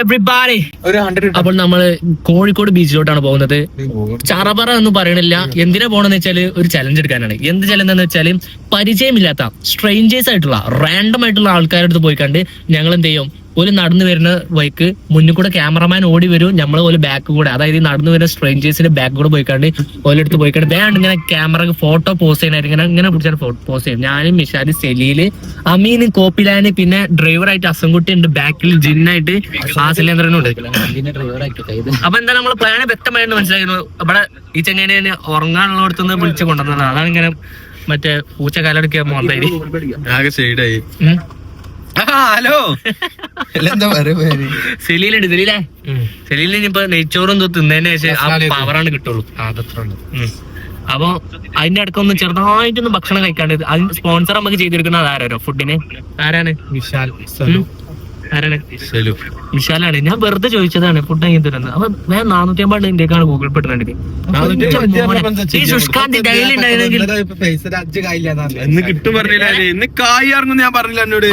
Everybody അപ്പോൾ നമ്മൾ കോഴിക്കോട് ബീച്ചിലോട്ടാണ് പോകുന്നത്. ചറപറ എന്ന് പറയണില്ല. എന്തിനാ പോണെന്ന് വെച്ചാൽ ഒരു ചലഞ്ച് എടുക്കാനാണ്. എന്ത് ചലഞ്ച് എന്ന് വെച്ചാൽ പരിചയമില്ലാത്ത സ്ട്രേഞ്ചേഴ്സ് ആയിട്ടുള്ള റാൻഡം ആയിട്ടുള്ള ആൾക്കാരുടെ അടുത്ത് പോയി കണ്ട് ഞങ്ങൾ എന്ത് ചെയ്യും? ഒരു നടന്നു വരുന്ന വൈക്ക് മുന്നിൽ കൂടെ ക്യാമറമാൻ ഓടി വരും നമ്മൾ ഒരു ബാക്ക് കൂടെ. അതായത് ഈ നടന്നു വരുന്ന സ്ട്രേഞ്ചേഴ്സിന്റെ ബാക്ക് കൂടെ പോയിക്കാണ്ട് ഓലെടുത്ത് പോയിക്കാണ്ട്. പോയി കണ്ട് വേണ്ട ഇങ്ങനെ ക്യാമറ ഫോട്ടോ പോസ്റ്റ് ചെയ്യാനായിട്ട് ഇങ്ങനെ ഇങ്ങനെ പിടിച്ചാൽ പോസ്റ്റ് ചെയ്യും. ഞാനും മിഷാദ് സെലീൽ അമീന് കോപ്പിലാന് പിന്നെ ഡ്രൈവറായിട്ട് അസംകുട്ടി ഉണ്ട്. ബാക്കിൽ ജിന്നായിട്ട് ആസിലേന്ദ്രനും ഉണ്ട്. അപ്പൊ എന്താ നമ്മൾ പ്ലാന് വ്യക്തമായിട്ട് മനസ്സിലായിരുന്നു ഇവിടെ ഈ ചെങ്ങനെ ഉറങ്ങാനുള്ളടത്തുനിന്ന് വിളിച്ചു കൊണ്ടുവന്നതാണ്. അതാണ് ഇങ്ങനെ മറ്റേ പൂച്ച കാലടിക്കുക മോന്തായി ആകെ ഷെയ്ഡായി ഹലോ. എന്താ സെലീലുണ്ട് സെലീലേ. സെലീലിന് ഇനിയിപ്പോ നെയ്ച്ചോറും തിന്നതിന് ശേഷം ആ പവറാണ് കിട്ടുള്ളൂ. അപ്പൊ അതിന്റെ അടുക്കൊന്ന് ചെറുതായിട്ടൊന്ന് ഭക്ഷണം കഴിക്കാണ്ട് അതിന് സ്പോൺസർ നമുക്ക് ചെയ്തിരിക്കുന്നത് ആരോ ഫുഡിന് ആരാണ്? വിശാൽ. ആരാണ് വിശാലാണ്. ഞാൻ വെറുതെ ചോദിച്ചതാണ് ഫുഡ് അങ്ങനെ തരുന്നത് അപ്പൊ ഞാൻ നാനൂറ്റി അമ്പത് ഇന്ത്യക്കാണ് ഗൂഗിൾ പേ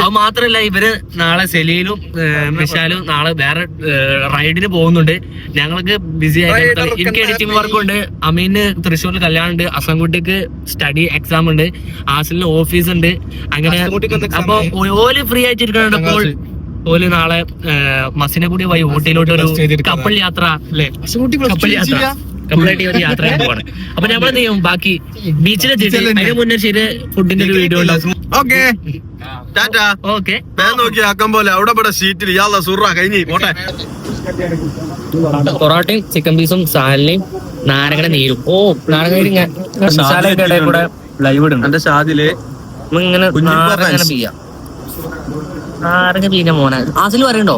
അത് മാത്രല്ല ഇവർ നാളെ സെലീലും വിശാലും നാളെ വേറെ റൈഡിന് പോകുന്നുണ്ട്. ഞങ്ങൾക്ക് ബിസി ആയിട്ട് എനിക്ക് എഡിറ്റിംഗ് വർക്ക് ഉണ്ട്. അമീന് തൃശ്ശൂരിൽ കല്യാണം ഉണ്ട് അസംകുട്ടിക്ക് സ്റ്റഡി എക്സാം ഉണ്ട്. ആസിലിന് ഓഫീസ് ഉണ്ട്. അങ്ങനെ അപ്പൊ ഓൽ ഫ്രീ ആയിട്ടിരിക്കണപ്പോൾ ഓൽ നാളെ ഏഹ്, മസിനെ കൂടി വഴി ഊട്ടിയിലോട്ട് ഒരു കപ്പൽ യാത്ര അല്ലേ? കപ്പൽ യാത്ര. ഒരു യാത്ര പോവാണ്. അപ്പൊ നമ്മൾ എന്ത് ചെയ്യും ബാക്കി അതിന് മുന്നേ ശരി ഫുഡിന്റെ ഒരു വീഡിയോ ഉണ്ടാവും. ഓക്കെ ടാറ്റാ ഓക്കെ ഞാൻ നോക്കി ആക്കാൻ പോലെ. അവിടെ ഇവിടെ സീറ്റിൽ ഇയാളെ സുറ കഴിഞ്ഞി. പോട്ടെ. പൊറോട്ടയും ചിക്കൻ പീസും സാലിനെയും നാരങ്ങയുടെ നീരും. ഓ നാരങ്ങ നീര് ലൈവ് ഇടും എന്റെ ഷാദിൽ ഇങ്ങനെ നാരങ്ങ fans. പിയ്യാം പിന്നെ മോനെ? ആസിൽ പറയണ്ടോ?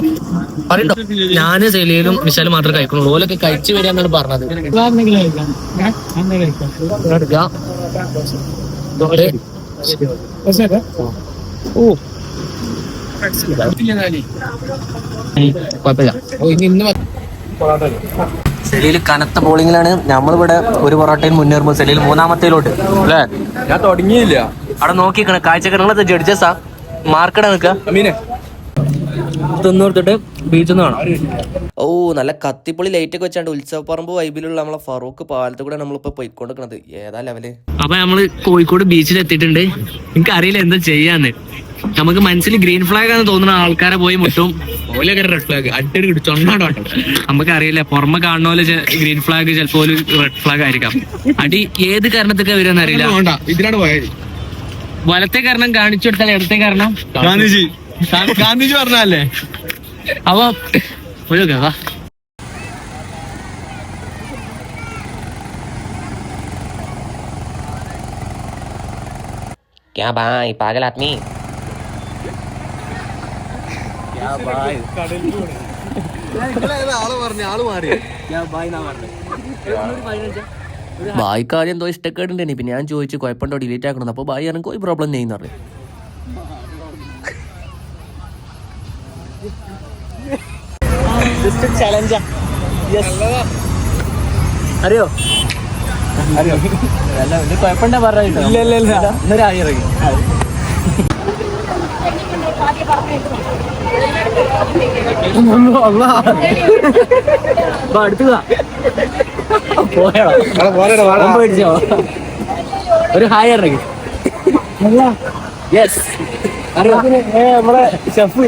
പറയണ്ടോ? ഞാൻ സെലിയിലും വിശാലും മാത്രമേ കഴിക്കുന്നുള്ളൂ. ഓലൊക്കെ കഴിച്ചു വരിക എന്നാണ് പറഞ്ഞത്. സെലിയിൽ കനത്ത ബോളിങ്ങിലാണ് നമ്മളിവിടെ ഒരു പൊറോട്ടയിൽ മുന്നേറുമ്പോൾ സെലിയിൽ മൂന്നാമത്തേലോട്ട്. അല്ലേ? ഞാൻ തുടങ്ങിയില്ല. അവിടെ നോക്കിക്കണ കാഴ്ചക്കണങ്ങളെ ജഡ്ജസാ. മാർക്കട നിക്ക അമീനെ തിന്നോർത്തിട്ട് ബീച്ചിൽ നിന്ന് കാണാം. ഓ നല്ല കത്തിപ്പൊളി ലൈറ്റ് ഒക്കെ വെച്ചാണ്ട് ഉത്സവപ്പറമ്പ് വൈബിലുള്ള നമ്മളെ ഫറൂഖ് പാലത്ത് കൂടെ നമ്മളിപ്പോ പോയിക്കൊണ്ടിരിക്കണത്. ഏതാ ലെവൽ അപ്പൊ നമ്മൾ കോഴിക്കോട് ബീച്ചിൽ എത്തിയിട്ടുണ്ട്. എനിക്ക് അറിയില്ല എന്താ ചെയ്യാന്ന്. നമുക്ക് മനസ്സിൽ ഗ്രീൻ ഫ്ലാഗ് ആണെന്ന് തോന്നുന്ന ആൾക്കാരെ പോയി മുട്ടും. ഓലൊക്കെ റെഡ് ഫ്ലാഗ് അടിയൊരു കിട്ടും ചൊണ്ണാടോ നമുക്ക് അറിയില്ല പുറമെ കാണുന്ന പോലെ ഗ്രീൻ ഫ്ലാഗ് ചിലപ്പോ ഒരു റെഡ് ഫ്ലാഗ് ആയിരിക്കാം. അടി ഏത് കാരണത്തൊക്കെ വരുമെന്ന് അറിയില്ല. വലത്തെ കാരണം കാണിച്ചു കൊടുത്താൽ ഇടത്തെ കാരണം? ഗാന്ധിജി. ഗാന്ധിജി പറഞ്ഞല്ലേ അപ്പൊ ഒരു വാ. ക്യാ ബായ് പാഗൽ ആത്മീ ആൾ പറഞ്ഞു? ആൾ മാറി ബായ്ക്ക് ആദ്യം എന്തോ ഇഷ്ടക്കേടുണ്ടായി പിന്നെ ഞാൻ ചോദിച്ചു കുഴപ്പമുണ്ടോ ഡിലീറ്റ് ആക്കണം അപ്പൊ ബായി എനിക്ക് ഒരു പ്രോബ്ലം ചെയ്യുന്ന പറഞ്ഞു. അറിയോ? അറിയോ? അല്ല ഇത് കുഴപ്പമുണ്ടാ പറഞ്ഞോ ഇല്ല ഇല്ല ഇല്ല. ഇന്നൊരു ആയി ഇറങ്ങി. അടുത്ത് പോയോ? ഒരു ഹായ് ഇറങ്ങി യെസ് നമ്മളെ ഷെഫ്.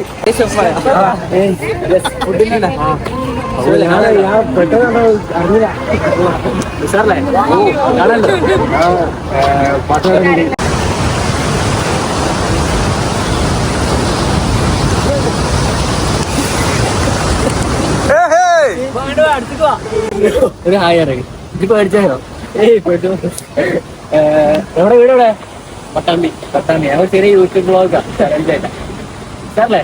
കാണല്ലോ ഒരു ഹായ് ഇറങ്ങി ഇത് പേടിച്ചായോ? ഏയ് പേടിച്ചു. എവിടെ വീട് എവിടെ? പട്ടാമ്പി പട്ടാമ്പി. ഞങ്ങൾ ചെറിയ യൂട്യൂബ് ബ്ലോഗാ ചലഞ്ചായിട്ടാ സാറല്ലേ?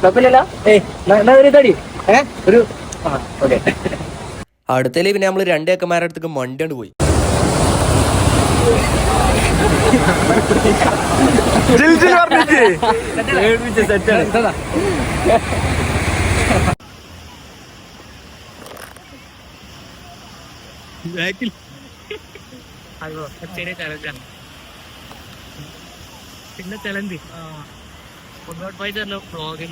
കുഴപ്പമില്ലല്ലോ? ഏയ് എന്നാ ഒരു തടി? ഏ ഒരു ആ ഓക്കെ. അടുത്തതിൽ പിന്നെ നമ്മൾ രണ്ട് ഏക്കന്മാരുടെ അടുത്തേക്ക് മണ്ടണ്ട് പോയി. ജിൽജിൽ പറഞ്ഞിട്ട് ചെറിയ ചലഞ്ചാണ് പിന്നെ ചലഞ്ച്. മുന്നോട്ട് പോയി തന്നെ ബ്ലോഗിൽ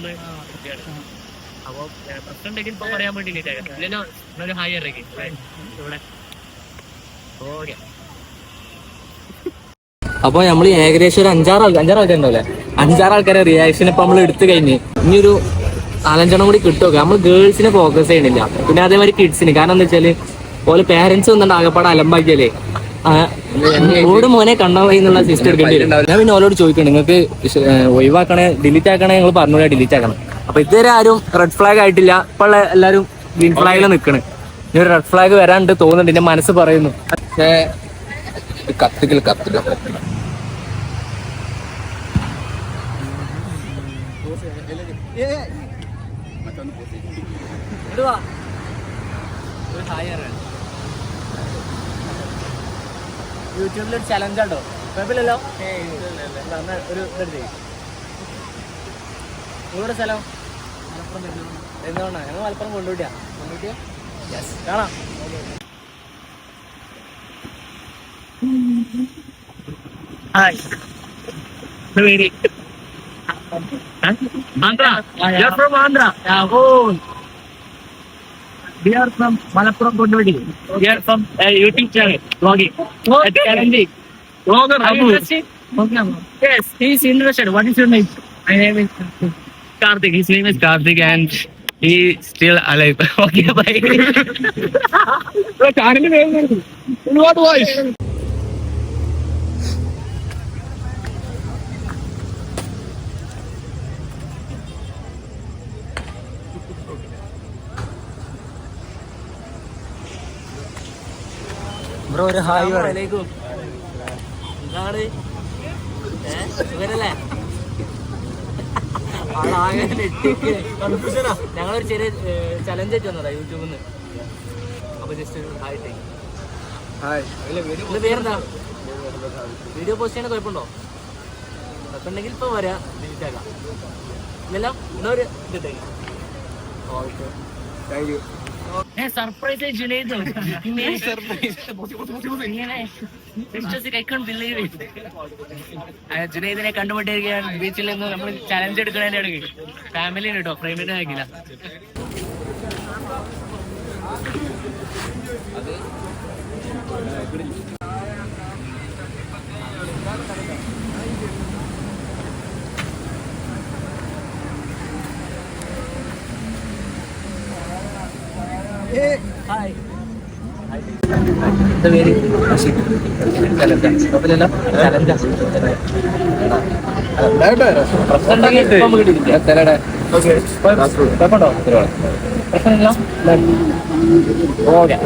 അപ്പൊ പ്രശ്നം ഉണ്ടെങ്കിൽ ഇപ്പൊ പറയാൻ വേണ്ടി ലേറ്റ് ആക്കാം ഇല്ലല്ലോ ഇന്നൊരു ഹായ് ഇറക്കി ഇവിടെ. ഓക്കെ. അപ്പൊ നമ്മൾ ഏകദേശം ഒരു അഞ്ചാറ് ആൾ അഞ്ചാറ് ആൾക്കാർ ഉണ്ടാവില്ലേ? അഞ്ചാറ് ആൾക്കാരെ റിയാക്ഷൻ ഇപ്പൊ നമ്മൾ എടുത്തു കഴിഞ്ഞ് ഇനിയൊരു ഒരു നാലഞ്ചെണ്ണം കൂടി കിട്ടുമൊക്കെ നമ്മൾ ഗേൾസിനെ ഫോക്കസ് ചെയ്യണില്ല പിന്നെ അതേമാതിരി കിഡ്സിന് കാരണം എന്താ വെച്ചാൽ ഓലെ പേരൻസ് വന്നിട്ട് ആകെപ്പാടെ അലമ്പാക്കിയല്ലേ ഓട് മോനെ കണ്ടാ മതി എന്നുള്ള സിസ്റ്റം എടുക്കേണ്ടി വരും. ഞാൻ പിന്നെ ഓലോട് ചോദിക്കണം നിങ്ങൾക്ക് ഒഴിവാക്കണേ ഡിലീറ്റ് ആക്കണേ ഞങ്ങൾ പറഞ്ഞുകൂടെ ഡിലീറ്റ് ആക്കണം. അപ്പൊ ഇതുവരെ ആരും റെഡ് ഫ്ലാഗ് ആയിട്ടില്ല. ഇപ്പൊ എല്ലാരും ഗ്രീൻ ഫ്ലാഗിൽ നിൽക്കണ് ഇനി ഒരു റെഡ് ഫ്ലാഗ് വരാണ്ട് തോന്നുന്നുണ്ട്. എന്റെ മനസ്സ് പറയുന്നു. കത്തിക്കൽ കത്തിക്കൽ ഇടുവാ. ഒരു ഹായ് അറിയാം. യൂട്യൂബിൽ ഒരു ചലഞ്ച് ഉണ്ടോ? കുഴപ്പമില്ലല്ലോ? ഒരു ഇതെടുത്തേ നിങ്ങളുടെ സ്ഥലം? എന്തുകൊണ്ടാ ഞങ്ങൾ മലപ്പുറം കൊണ്ടുവിട്ടാ കൊണ്ടുവിട്ടിയാ യെസ് കാണാം. പേര് Andhra. You're from Andhra. Yeah, oh. We are from Malappuram Kondodi. Okay. We are from uh, YouTube channel, vlogging. Okay. At challenging. Vlogger are you? Okay. Yes, he is interested. What is your name? My name is Karthik. Karthik. His name is Karthik and he is still alive. okay, bye. Karthik, what voice? Bro ഒരു hi നെട്ടിക്ക് ഞങ്ങളൊരു ചെറിയ challenge ആയിട്ട് വന്നതാ യൂട്യൂബിൽ നിന്ന് അപ്പൊ just ഒരു ഹായ് ടൈം പേരെന്താ? വീഡിയോ പോസ്റ്റ് ചെയ്യണ കുഴപ്പമുണ്ടോ? കുഴപ്പമുണ്ടെങ്കിൽ ഇപ്പൊ വരാ. ഇന്നൊരു ആക്കാം ഓക്കെ. താങ്ക് ഒരു ഇത് സർപ്രൈസ് ജുനൈദ്. ജുനൈദിനെ കണ്ടുമുട്ടിയിരിക്കുകയാണ്. ബീച്ചിൽ നിന്ന് നമ്മൾ ചലഞ്ച് എടുക്കണതിന്റെ ഇടയ്ക്ക്. ഫാമിലി കേട്ടോ ഫ്രെയിമിന് ആക്കില്ല ഹായ് എന്താ പേര് പ്രശ്നമുണ്ടെങ്കിൽ ഇപ്പം നമുക്ക് കിട്ടില്ല കുഴപ്പമുണ്ടോ പ്രശ്നമില്ല ഓക്കെ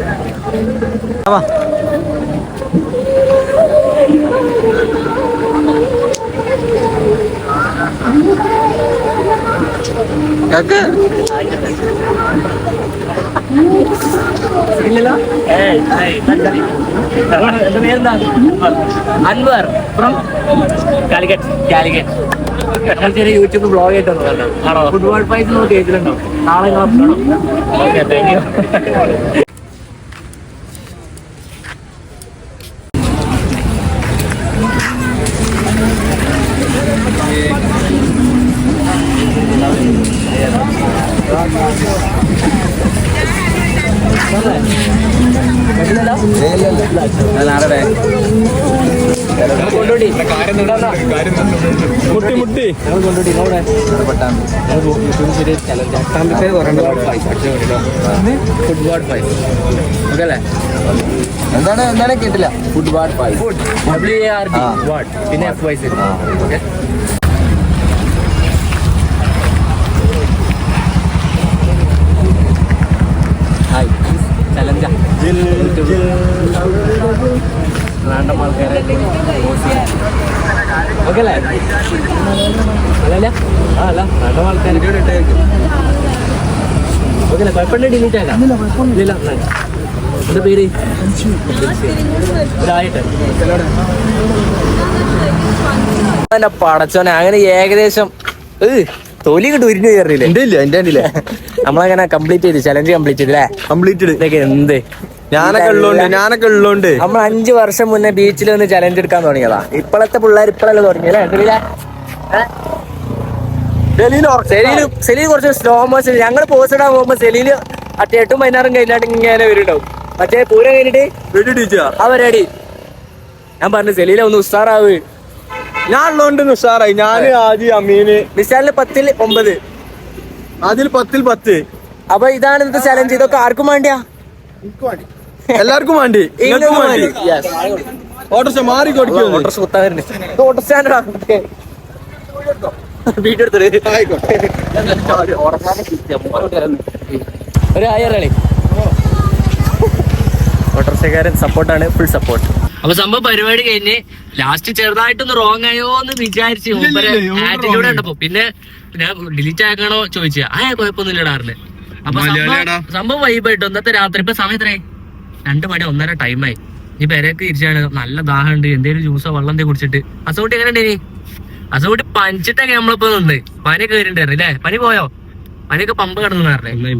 ഇല്ലല്ലോ? എന്റെ പേരെന്താ? അൻവർ ഫ്രം കാലിക്കറ്റ്. കാലിക്കറ്റ്. ചെറിയ യൂട്യൂബ് ബ്ലോഗ് ആയിട്ട് വന്നതാണ് ഫുട്ബോൾ പ്രൈസ് നോക്കി കേട്ടിട്ടുണ്ടോ നാളെ ഓക്കെ താങ്ക് യു കൊണ്ടോടി മുട്ടി മുട്ടി. ചലഞ്ച് ഫുട്ബോൾ പ്രൈസ് ഓക്കെ അല്ലേ? എന്താണ് എന്താണ് കേട്ടില്ല? Football five W A R D what പിന്നെ F Y C okay hi challenge random ആൾക്കാരെ ഓക്കെ അല്ലേ? അല്ലല്ല. ആ അല്ല റാണ്ടം ആൾക്കാരെ. ഓക്കെ അല്ലേ കുഴപ്പമില്ല ഡിലീറ്റ് ആക്കാം. ഇല്ല എന്താ പേര്? ഇതായിട്ട്. പടച്ചോനെ അങ്ങനെ ഏകദേശം തൊലി കിട്ടും ഉരിഞ്ഞു കയറിയില്ലേ? എന്റെ ഇല്ല എന്റെ ഇല്ല നമ്മളങ്ങനെ കംപ്ലീറ്റ് ചെയ്ത് ചലഞ്ച് കംപ്ലീറ്റ് ചെയ്തില്ലേ കംപ്ലീറ്റ് കംപ്ലീറ്റഡ് ഇതൊക്കെ എന്ത്? ഞാനൊക്കെ ഉള്ളോണ്ട് ഞാനൊക്കെ ഉള്ളോണ്ട്. നമ്മൾ അഞ്ചു വർഷം മുന്നേ ബീച്ചിൽ വന്ന് ചലഞ്ച് എടുക്കാൻ തുടങ്ങിയതാ. ഇപ്പോഴത്തെ പിള്ളേർ ഇപ്പോഴല്ലേ തുടങ്ങിയല്ലേ സെലീൽ കുറച്ച് സ്ലോ മോഷൻ ഞങ്ങൾ പോസ്റ്റ് ഇടാൻ പോകുമ്പോ സെലീൽ അട്ടി എട്ടും പതിനാറും കഴിഞ്ഞാട്ട് ഇങ്ങനെ വരുന്നുണ്ടാവും മറ്റേ പൂരം കഴിഞ്ഞിട്ട് പരിപാടി ഞാൻ പറഞ്ഞു സെലീല ഒന്ന് ഉസ്താറാവ് ഞാൻ ഉള്ളതുകൊണ്ട് ഉഷാറായി. ഞാൻ ആദ്യം അമീന്. നിസാലിന് പത്തിൽ ഒമ്പത്. അതിൽ പത്തിൽ പത്ത്. അപ്പൊ ഇതാണ് ഇന്നത്തെ ചലഞ്ച് ഇതൊക്കെ ആർക്കും വേണ്ടിയാ? എല്ലാവർക്കും വേണ്ടി. നിങ്ങൾക്കും വേണ്ടി. മാറി ഓട്ടോ സ്റ്റാൻഡാ വീഡിയോ ഒരു ഓട്ടോറിക്ഷക്കാരൻ സപ്പോർട്ടാണ് ഫുൾ സപ്പോർട്ട് അപ്പൊ സംഭവം പരിപാടി കഴിഞ്ഞ് ലാസ്റ്റ് ചെറുതായിട്ടൊന്ന് റോങ് ആയോ എന്ന് വിചാരിച്ച് ആറ്റിറ്റ്യൂഡ് കണ്ടപ്പോ പിന്നെ ഞാൻ ഡിലീറ്റ് ആക്കണോ ചോദിച്ചു. ആ കുഴപ്പമൊന്നുമില്ല ഇല്ലടാറില്ല അപ്പൊ സംഭവം- വൈബായിട്ടോ ഇന്നത്തെ രാത്രി ഇപ്പൊ സമയം എത്രയായി? രണ്ടു മണി ഒന്നര ടൈമായി ഈ പെരക്ക് തിരിച്ചാണ് നല്ല ദാഹമുണ്ട്. എന്തേലും ജ്യൂസോ വെള്ളം എന്തേ കുടിച്ചിട്ട്. അസുഖട്ടി എങ്ങനെ ഉണ്ടേനി അസുഖട്ടി പഞ്ചിട്ടൊക്കെ നമ്മളിപ്പോ നിന്ന്. പനിയൊക്കെ കയറിണ്ടായിരുന്നു അല്ലേ? പനി പോയോ? പനിയൊക്കെ പമ്പ് കിടന്നു പറഞ്ഞേ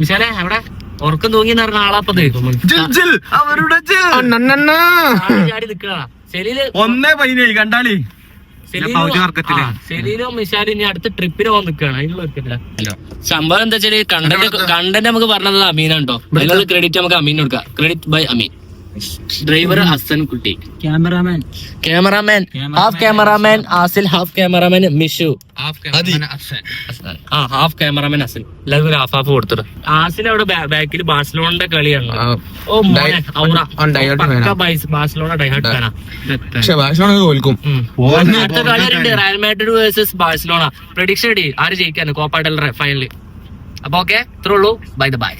വിശാലെ അവിടെ ഉറക്കം തൂങ്ങി പറഞ്ഞ ആളാപ്പത് അവരുടെ ഒന്നേ പതിനേഴ് കണ്ടാളി. സെലീനോ മിഷാലും ഇനി അടുത്ത ട്രിപ്പിന് പോകാൻ നിൽക്കുകയാണ്. അതിനുള്ള ഒരുക്കത്തില്ല സംഭവം എന്താ വെച്ചാൽ കണ്ടന്റ് കണ്ടന്റ് നമുക്ക് പറഞ്ഞത് അമീനാണ് കേട്ടോ അതിനുള്ള ക്രെഡിറ്റ് നമുക്ക് അമീൻ കൊടുക്കാം. Credit by Ameen. Driver Hasan കുട്ടി cameraman cameraman half cameraman Asil half cameraman Mishu ആ ഹാഫ് ക്യാമറാമാൻ ഹസൻ എല്ലാവർക്കും ഹാഫ് ഹാഫ് കൊടുത്തിട്ട് ആസിൽ അവിടെ ബാക്കിൽ ബാഴ്സലോണിന്റെ കളിയാണ്. ഓ ബാഴ്സലോണ ഡൈഹാർട്ട് ഫാനാ തോൽക്കും. ഉം. അടുത്ത കളി Real Madrid versus Barcelona. Prediction ഇടി. ആര് ജയിക്കാൻ കോപ്പ ഡെൽ ഫൈനൽ അപ്പൊ ഓക്കെ ഇത്രേ ഉള്ളൂ. By the by